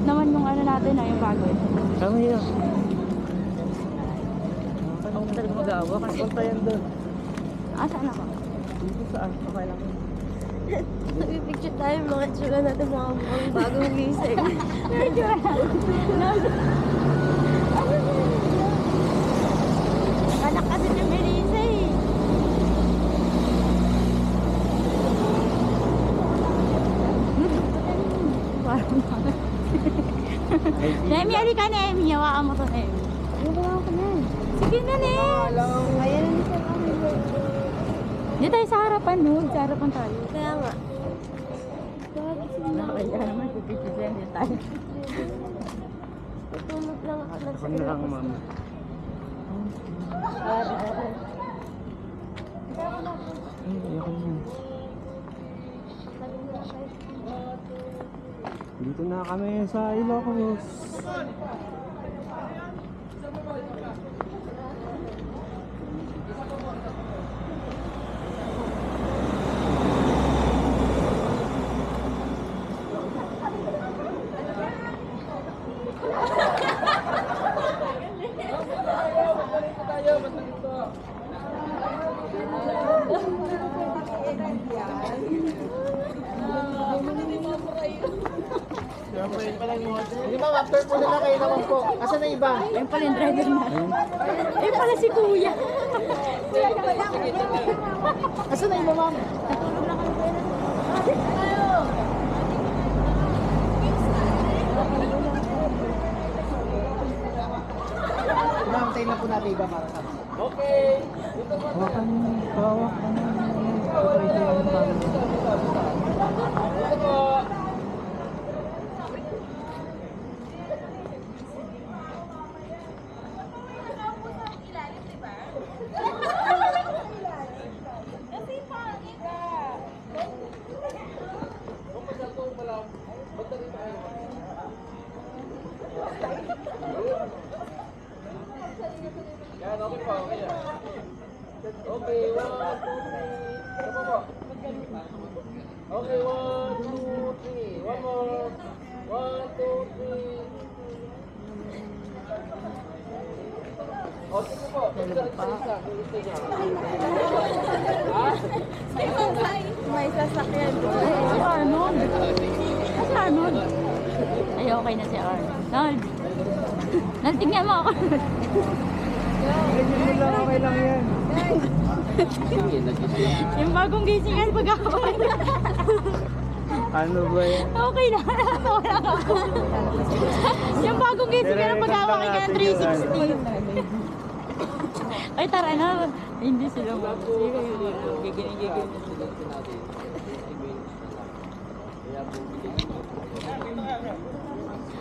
Cute naman yung ano natin na yung bago. Kami yun. Saan ako talaga mag-aawa? Kasi punta yan doon. Ah, saan ako? Dito saan? Okay lang. Nagpipicture tayo, mga tsura natin mga bagong gising. Medyo Anak kasi ni Melissa eh. Parang Nemi, halika Nemi. Hawakan mo to Nemi. Ano ba ako na? Sige na Nem. Ayan na siya kami. Dito tayo sa harapan no. Sa harapan tayo. Kaya nga. Nakakaya naman. Pipipipin din tayo. Tutulog lang ako lang Ako na lang, ma'am. Ay, ayoko na. Dito na kami sa Ilocos. Hindi ma'am, after po nila kayo naman po. Asa na iba? Ayun pala yung driver natin. Ayun pala si Kuya. Asa na iba ma'am? Ma'am, tayo na po natin iba para sa Hawakan mo. Hawakan mo. Ito yung Okay, one, two, three. Ano po? Okay, one, two, three. One more. One, two, three. Okay po po. Isa, isa, isa. Isa niya. May sasakyan. Si Arnold. Si Arnold. Ay, okay na si Arnold. Nal, tingnan mo ako. Yung bagong gisingan pag ako. Ano ba yan? okay na. Wala ako. yung bagong gisingan pag hawak ka ng 360. Ay, tara na. Hindi sila. Giginig-giginig.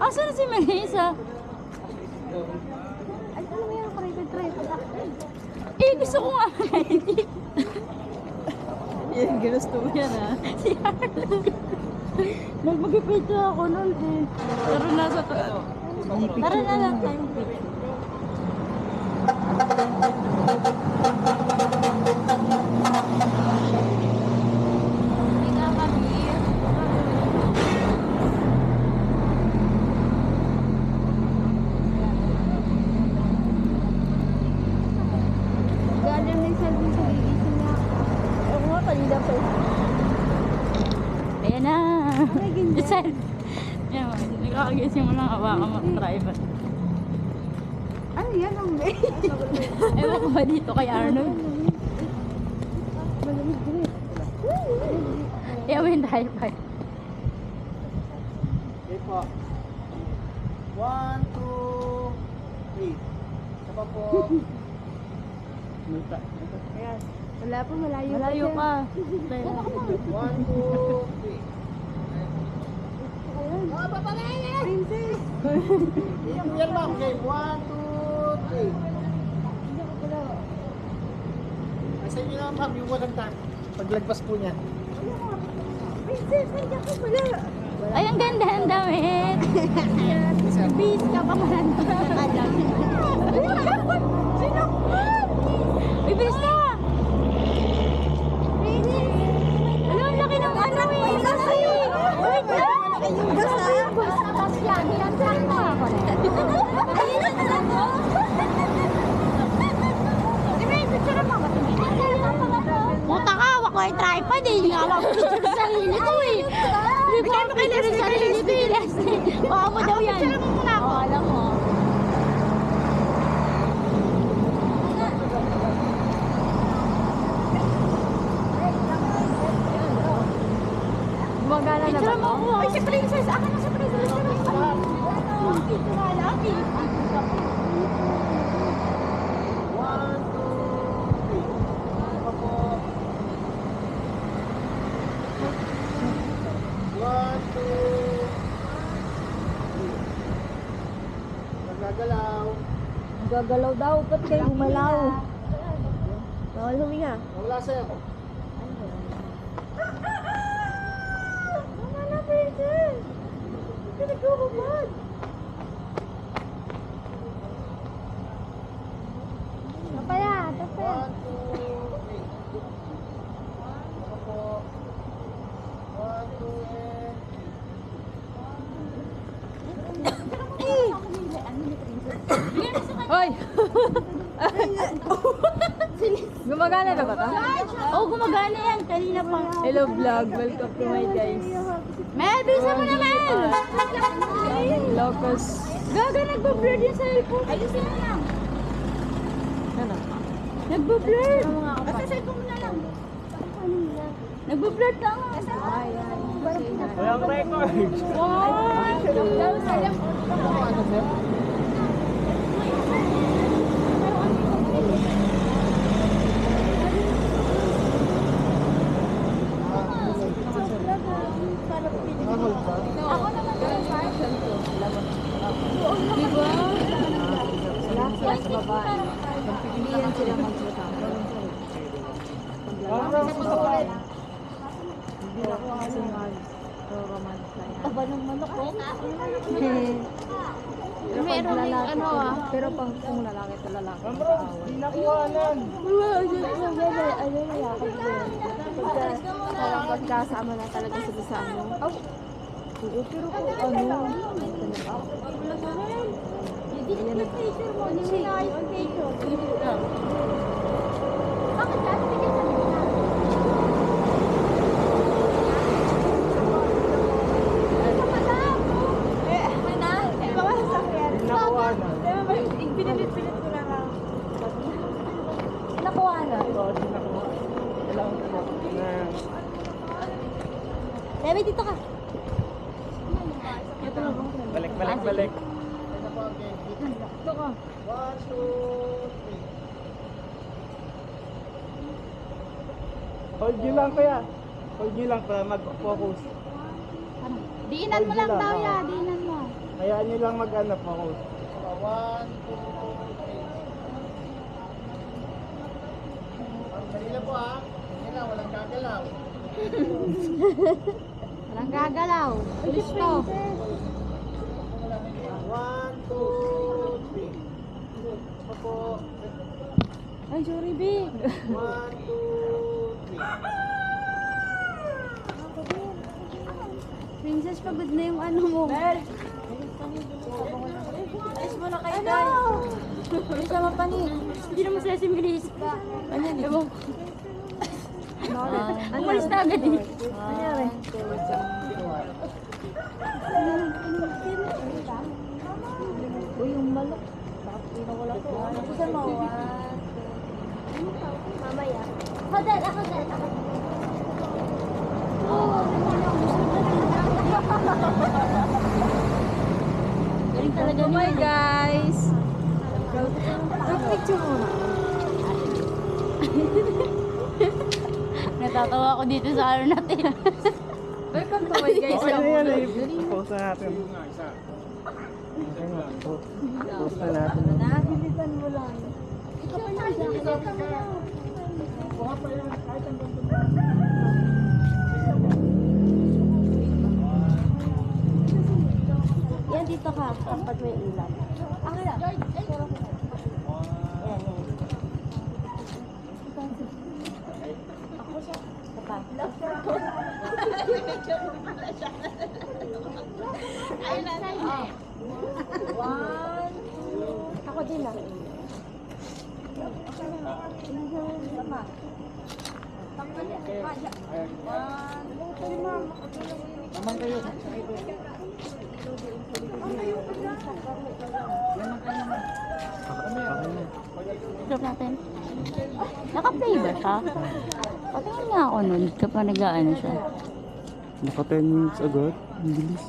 Asa na si Melissa? Ay, ano mo yung private drive? Eh, gusto ko nga. Yan, ginusto mo yan ah. Si Arnold. Nagmag-picture ako nun eh. Pero nasa totoo. Tara na lang tayo picture. Hindi kami. Galing na yung cellphone sa gigising niya. Ako nga, kanina pa. Ayan Giselle. Yan, nakakagising mo lang hawakan mo ang driver. Ano yan ang may? Ewan ko ba dito kay Arnold? Malamig din eh. Ewan yung driver. Okay po. One, two, three. Isa pa po. Multa. Ayan. Wala po, malayo, Malayo pa. One, two, three. Princess! Yan, yan ma'am. Okay, one, two, three. Sa inyo naman ma'am, yung walang time. Paglagpas po niya. Princess, nandiyan ka pala! Ay, ang ganda ng damit. Bis ka pa man. Sino? Uy, bilis na. Ano, ang laki ng ano eh. Kasi. Wait lang. Yung basa! Saan mo ako na? Ayun na lang mo. Di ba yung picture mo? Wako yung tripod eh. Hindi alam ko sa sarili ko eh. Hindi ko picture sa sarili ko eh. Baka mo daw yan. Picture mo muna ako. alam mo. Gumagana na ba Picture mo to? ako. Ay, si princess. Ako na si princess. Picture nga lang eh. One, two, three. Ako po. One, two, three. Nagagalaw. Gagalaw daw, ba't kayo gumalaw? Bawal huminga. Wala sa'yo ko. Wala na, princess. Pinagkukupad. Tapaya, tapaya. One, two, three. Ako po. One, two, and Hoy! Gumagana na ba to? Oh, gumagana yan. Kanina pa. Hello vlog, welcome to my guys. Mel, bisa mo na, Mel. Locos. Gaga, nagbo-blur yung cellphone. Ayusin mo lang. Ano? Nagbo-blur. Basta cellphone mo na lang. Nagbo-blur ka nga. Ay, ay. Walang record. One, two, Ahol ba? Ako naman yung fashion ko. Di ba? Sila sa babae. Hindi yan sila magkasama. Parang sa pa. Hindi ako kasi Taba ng manok ko. Pero pag lalaki, ano ah. Pero pag kung lalaki to lalaki. Kamro, di nakuhanan. Parang pagkasama na talaga sila sa ano. Oo, pero kung ano. Ayan na. picture mo. Hindi na yung picture. Bakit dati bigyan sa nila? Ano pa daw? Eh, ano na? Eh, baka sasakyan. Di nakuhanan. Pinilit-pilit ko na lang. Na. Bebe, dito ka. Balik, balik, balik. Ano po ang game? Ito ka. One, two, three. Hold nyo lang kuya. Hold nyo lang para mag-focus. Diinan mo lang daw oo. ya. Diinan mo. Hayaan nyo lang mag-ano, focus. One, two, three. Dali lang po. Dali lang, walang gagalaw. Walang gagalaw. Gusto. One, two, three. Ako po. Ay, sorry, big. One, two, three. Princess, pagod na yung ano mo. Alis mo na kayo, guys. Hindi siya mapanig. Hindi naman sila similis. Ano yun? Ewan ko. Umalis na agad eh. Nangyari? Uy, yung malok. Bakit pinawala ko? Ano sa mawa? Mamaya. Hodel, ako dal. Ako Galing talaga Oh my niya. Picture mo na. Natatawa ako dito sa ano natin. Welcome to my guys. Okay na yan eh. Post na natin. Post. Na natin. Nabilisan mo lang. Yan dito ka, pag may ilaw. Ako na. Yan, yan. Ako din ah. Naman kayo. Drop natin. Naka-play ba siya? Patingin nga ako nun kapag nag-ano siya. Naka 10 minutes agad. Ang bilis.